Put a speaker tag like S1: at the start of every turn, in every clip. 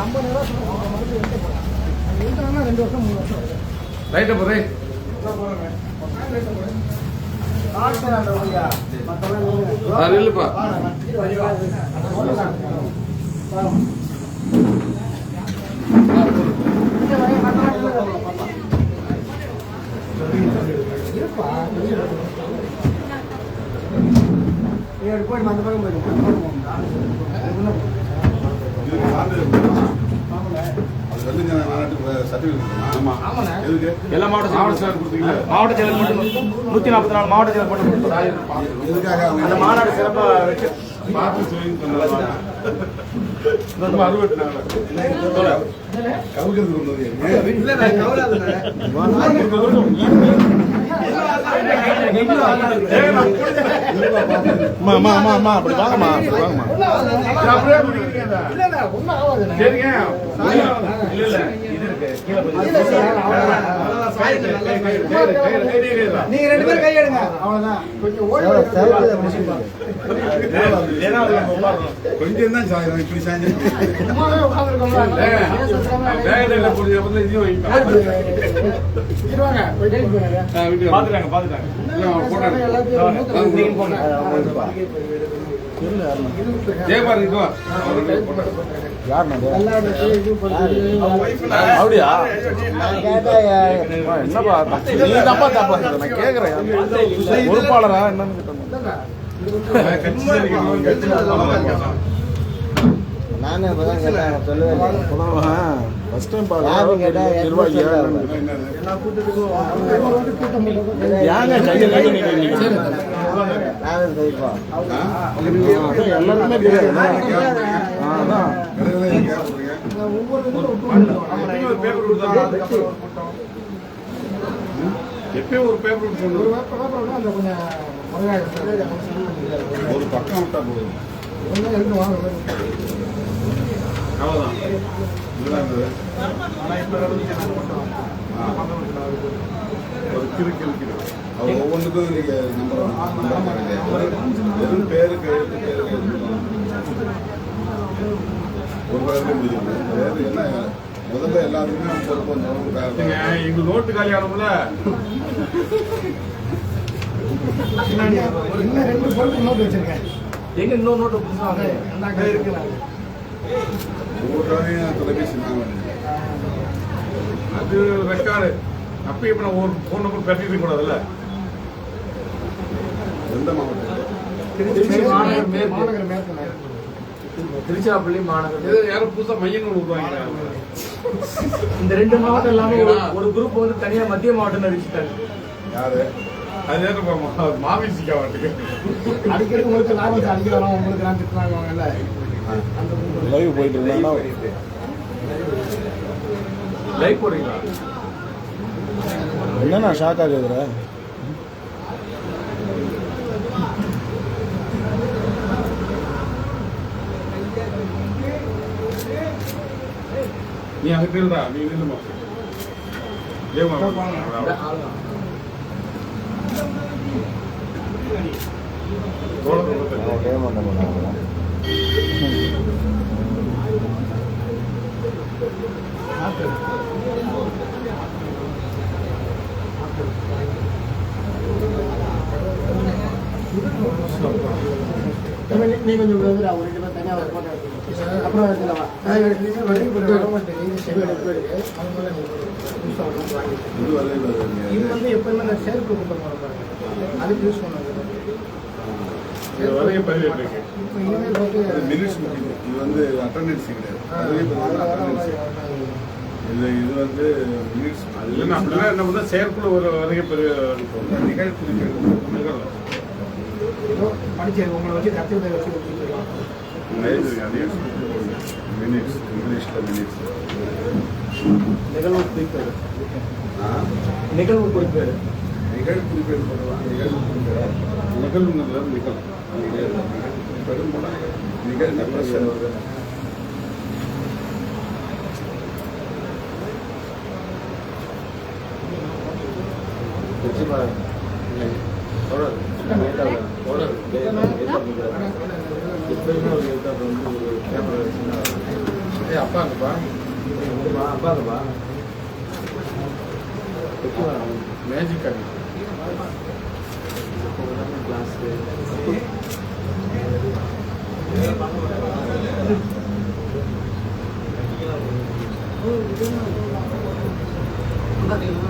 S1: ஐம்பது ரூபா ரெண்டு வருஷம் மூணு வருஷம்.
S2: ரைட்டு அது இல்லைப்பா
S1: இருப்பா ஏழு போய் அந்த பக்கம் போயிடும்
S3: எல்லா மாவட்ட
S2: மாவட்ட செயலர்
S3: மட்டும் நூத்தி நாற்பத்தி நாலு மாவட்ட செயலர் மட்டும் அந்த மாநாடு சிறப்பா வச்சு
S2: பார்த்து சொல்லி சொன்னதா ரொம்ப அறுபத்தி நாலு
S4: கவுக்கிறது.
S5: அம்மா அம்மா அம்மா அம்மா அப்படி வாங்கம்மா அப்படி வாங்கம்மா.
S2: அப்படியே குடிக்கிறீங்க
S1: இல்ல. இல்ல ஒன்றும் ஆகாதுண்ணே
S2: சரிங்க
S3: இல்ல இல்ல. இது இருக்கு
S1: நீங்க ரெண்டு பேரும் கை எடுங்க. அவ்வளவுதான். கொஞ்சம்.
S4: கொஞ்சம் தான் சாயம் இப்படி
S2: வாங்க.
S3: பாத்துட்டாங்க பாத்துட்டாங்க
S2: ஜெயபாரதி இதுவா
S5: அப்படியா? என்னப்பா நீ தப்பா தப்பா. நான் கேக்குறேன். பொறுப்பாளரா என்னன்னு கேட்டேன்.
S6: நானே இப்பதான் கேட்டேன் அவங்க சொல்லவே இல்லை.
S5: ஃபர்ஸ்ட் டைம்
S6: கேட்டா?
S5: நிர்வாகியா தெரியாது
S2: எப்பயும் ஒரு பேப்பர் ஒரு
S4: பக்கம் விட்டா போதும்
S2: அவ்வளோதான்
S4: ஒரு ஒவ்வொன்றுக்கும் நீங்க நம்பர் வெறும் பேருக்கு எழுத்து பேருக்கு எழுத்து ஒரு பேருக்கு முடியும் பேரு என்ன முதல்ல எல்லாத்துக்குமே பொறுப்பு வந்துடும்
S2: எங்க நோட்டு காலி ஆனோம்ல?
S1: இன்னும் ரெண்டு பொருள் நோட்டு வச்சிருக்கேன்
S3: எங்க இன்னொரு நோட்டு புதுசா வாங்க
S1: அந்த அக்கா இருக்கிறாங்க
S4: ஒவ்வொருத்தரையும் தொலைபேசி
S2: அது ரெக்கார்டு அப்பயும் இப்ப நான் ஒரு ஃபோன் நம்பர் பெற்றிருக்க கூடாதுல்ல?
S4: எந்த மாவட்டம்
S3: திருச்சி மாநகர் மேற்கு.
S1: மாநகர் மேற்கு.
S3: திருச்சிராப்பள்ளி மாநகர்.
S2: யாரும் புதுசா மையம்
S3: இந்த ரெண்டு மாவட்டம் எல்லாமே ஒரு- குரூப் வந்து தனியா மத்திய மாவட்டம் அறிவிச்சிட்டாங்க.
S4: யாரு?
S2: மாவிசிக்கா
S1: அடிக்கடி உங்களுக்கு லாபத்தை அடிக்க வரோம் உங்களுக்கு நான் திட்டுறாங்க
S5: லைவ் போயிட்டு இருந்தாங்கன்னா
S3: லைக் போடுறீங்களா?
S5: என்ன நான் ஷாக்கா
S2: நீ அங்க திருடா நீ நில்லுமா.
S1: நீ- கொஞ்சம் ஒரு. அப்புறம்
S4: இது
S1: இது வந்து எப்பவுமே நான் சேர்ப்பு கொடுப்பாங்க அதுக்கு யூஸ் பண்ணுவாங்க
S2: இது
S4: இது வந்து அட்டண்டன்ஸ் கிடையாது இது இது வந்து மினிட்ஸ்
S2: இல்லைன்னா என்ன? பண்ணா செயற்குழு ஒரு வரைக்கும் பெரிய
S4: நிகழ்ச்சி
S2: நிகழ்வு
S1: ஏதோ படிச்சு உங்களை வச்சு கற்றுக்கிட்ட வச்சு கொடுத்துருக்கலாம்
S4: மினிட்ஸ் இங்கிலீஷில் மினிட்ஸ்
S3: நிகழ்வு குறிப்பேடு நிகழ்வு குறிப்பேடு
S4: நிகழ் குறிப்பேடு போடலாம் நிகழ் குறிப்பேடு நிகழ்வுங்கிறது நிகழ் நிகழ் போனால் நிகழ் ப்ரெஷர் வருது
S2: ஏய் அப்பாங்கப்பா
S3: அப்பாங்கப்பா
S2: மேஜிக் அது
S1: எல்லாம்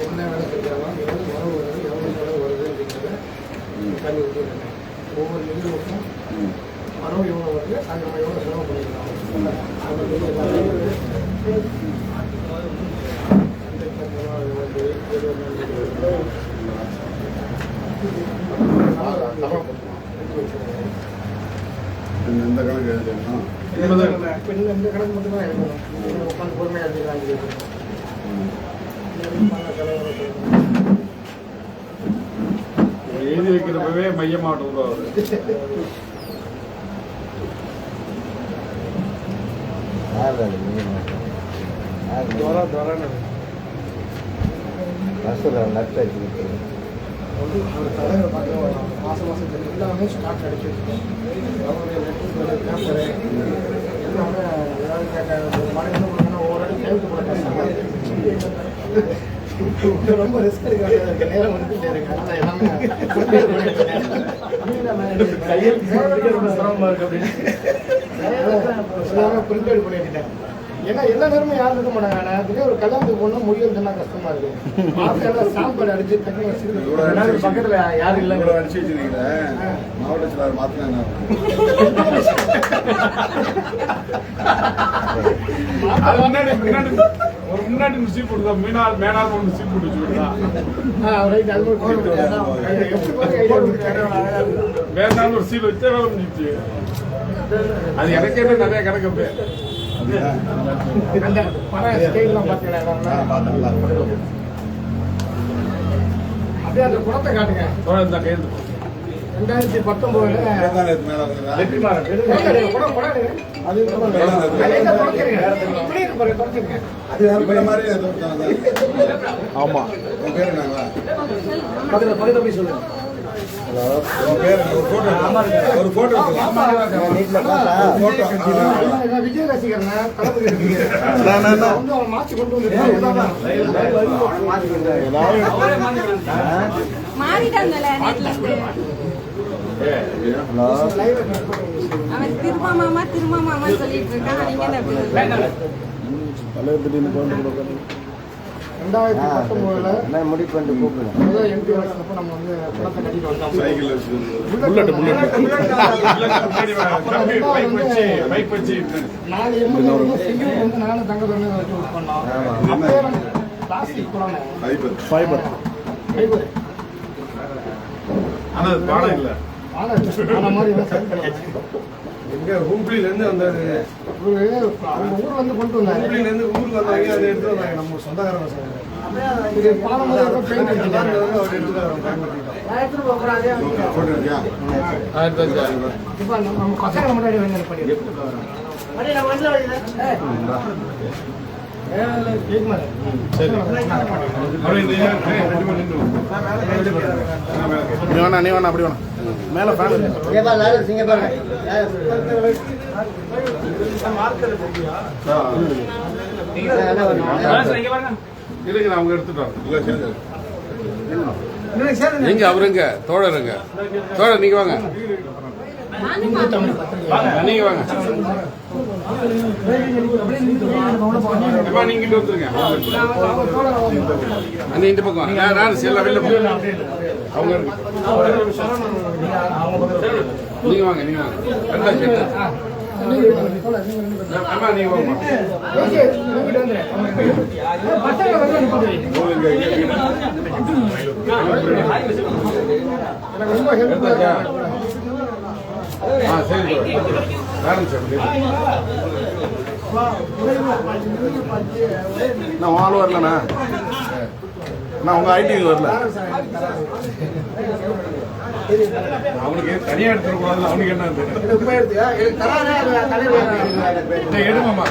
S6: என்ன
S1: வேலை செஞ்சாலும் எவ்வளோ உறவு வருது எவ்வளோ செலவு வருது அப்படிங்கிறத கல்வி ஒவ்வொரு நிதிகளுக்கும்
S4: ம்.
S1: எவ்வளோ வருது அது நம்ம எவ்வளோ
S6: யார் அது யார் பஸ்ஸில் நட்டு வச்சுக்கிட்டு
S1: வந்து ஒரு தலைவர் பார்த்தீங்கன்னா மாதம் மாதம் எல்லாமே ஸ்டாக் அடிச்சு எல்லாமே ஏதாவது கேட்க ஒரு மனிதன் கொடுக்கணும் ஒவ்வொரு வாட்டி கையெழுத்து போட. ரொம்ப ரிஸ்க் எடுக்க வேண்டியதா இருக்கு நேரம் வந்துட்டே இருக்கு அதனால எல்லாமே.
S3: கையெழுத்து போடுறதுக்கே ரொம்ப சிரமமா இருக்கு அப்படின்னு
S1: எல்லாமே ப்ரிப்பேர் பண்ணிட்டேன் ஏன்னா எல்லா நேரமும் யாரும் இருக்க மாட்டாங்க. நான் அதுவே ஒரு கல்யாணத்துக்கு போகணும் முடியும் சொன்னா கஷ்டமா இருக்கு. சாப்பாடு அடிச்சு தண்ணி
S4: வச்சு-
S3: பக்கத்துல யாரும் இல்ல.
S4: இவ்வளோ அடிச்சு வச்சிருக்கீங்களே? மாவட்ட செயலாளர் மாத்தினா
S2: முன்னாடி முன்னாடி ஒரு முன்னாடி சீட் போட்டு மீனால் மேனால் ஒன்று சீட் போட்டு
S1: அது ஒரு
S2: சீல் வச்சா வேலை முடிஞ்சிச்சு. அது எனக்கே தான் நிறைய கணக்கு அப்படியே.
S1: அந்த படம் ஸ்டைல்லாம் பார்த்தீங்கன்னா. அப்படியே அந்த குடத்தை காட்டுங்க
S2: இந்த போடு.
S1: ரெண்டாயிரத்தி பத்தொன்பதுல குடம் குடம். அது
S4: மாதிரி.
S5: ஆமா
S4: உன் பேர் என்னவா?
S3: சொல்லுங்க
S4: உன் பேர்? ஒரு எடுத்து- ஒரு
S1: நான் விஜய் ரசிகர்னா மாத்தி கொண்டு
S6: ஹலோ.
S7: அவன் திருமா மாமா திருமா மாமா சொல்லிட்டு இருக்கான் நீங்க என்ன?
S5: தலைவர் திடீர்னு குழந்தை கூட உட்காந்து
S1: ரெண்டாயிரத்தி பத்தொன்பதுல
S6: முடிவு பண்ணிட்டு கூப்பிடுங்க
S1: எம்பி நம்ம வந்து குளத்தை கட்டிட்டு வந்தோம்
S4: சைக்கிள் வச்சுட்டு
S5: புல்லட் புல்லட்
S2: முன்னாடி வா, தம்பி பைக் வச்சு பைக் வச்சு
S1: நாலு எம்எல்ஏ வந்து சிங்கூர் வந்து நானும் தங்க தொழில் வச்சு ஒர்க் பண்ணோம். அப்பயே வந்து பிளாஸ்டிக் குடம்
S4: ஃபைபர்.
S5: ஃபைபர்
S1: ஃபைபர்
S2: ஆனா அது பாடம் இல்லை.
S1: மாதிரி
S8: எங்க ஹூப்ளில இருந்து வந்தாரு
S1: அவங்க ஊர் வந்து கொண்டு வந்தாரு.
S8: ஹூப்ளில இருந்து ஊருக்கு வந்தாங்க அதை எடுத்து வந்தாங்க நம்ம சொந்தக்காரங்க சார்.
S1: இது ஏதோ பெயிண்ட்
S8: அவர் எடுத்துக்காரங்க பயன்படுத்திட்டோம்
S1: நம்ம முன்னாடி வந்து
S5: நீ வேணா நீ வேணா அப்படி வேணா. மேலே ஃபேன்
S2: அவங்க எடுத்துட்டோம்
S3: எங்க அவருங்க தோழருங்க தோழர் நீங்க வாங்க. நீங்க வாங்க.
S2: நீங்க
S3: அந்த இந்த பக்கம் நான் செல்ல வெளில
S2: அவங்க
S3: நீங்க வாங்க நீங்க வாங்க.
S2: அம்மா நீங்க வாங்க. ஆ சரி.
S5: நான் ஆள் வரலண்ணா. நான் உங்கள் ஐடிக்கு வரல.
S2: அவனுக்கு தனியா எடுத்துக்கூடாது அவனுக்கு என்ன எடுமாமா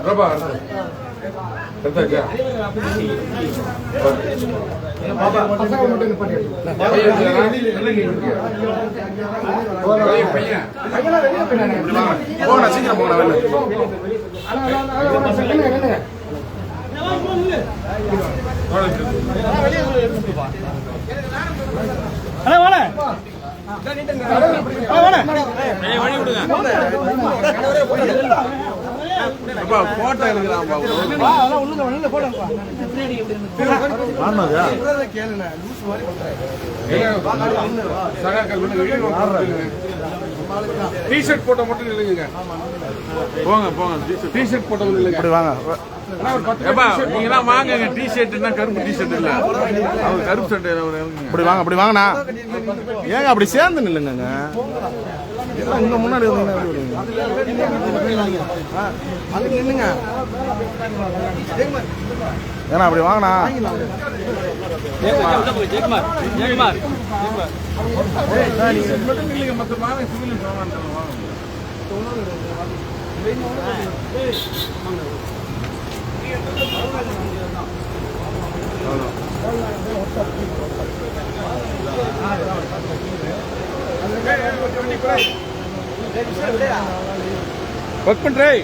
S2: பிரபா பையன் இருக்காரா? இல்லைங்க, இருக்கு. அண்ணா பையன்.
S5: போங்கண்ணா போட்டோ எடுக்கிறான்
S2: டிஷர்ட் போட்ட மட்டும் நில்லுங்க.
S5: போங்க போங்க.
S2: டிஷர்ட் போட்ட வந்து நில்லுங்க.
S5: இப்படி வாங்க.
S3: நீங்களாம் வாங்குங்க. டி ஷர்ட்னா கருப்பு டி ஷர்ட் இல்ல. அவர் கருப்பு
S5: இப்படி வாங்க அப்படி வாங்கண்ணா. ஏங்க அப்படி சேர்ந்து எல்லாம் இங்க முன்னாடி வந்தீங்கன்னா ஏன்னா அப்படி வாங்கண்ணா
S2: இல்லைங்க மற்ற மாலை சிவில் வாங்க
S3: ஒர்க் பண்றேன்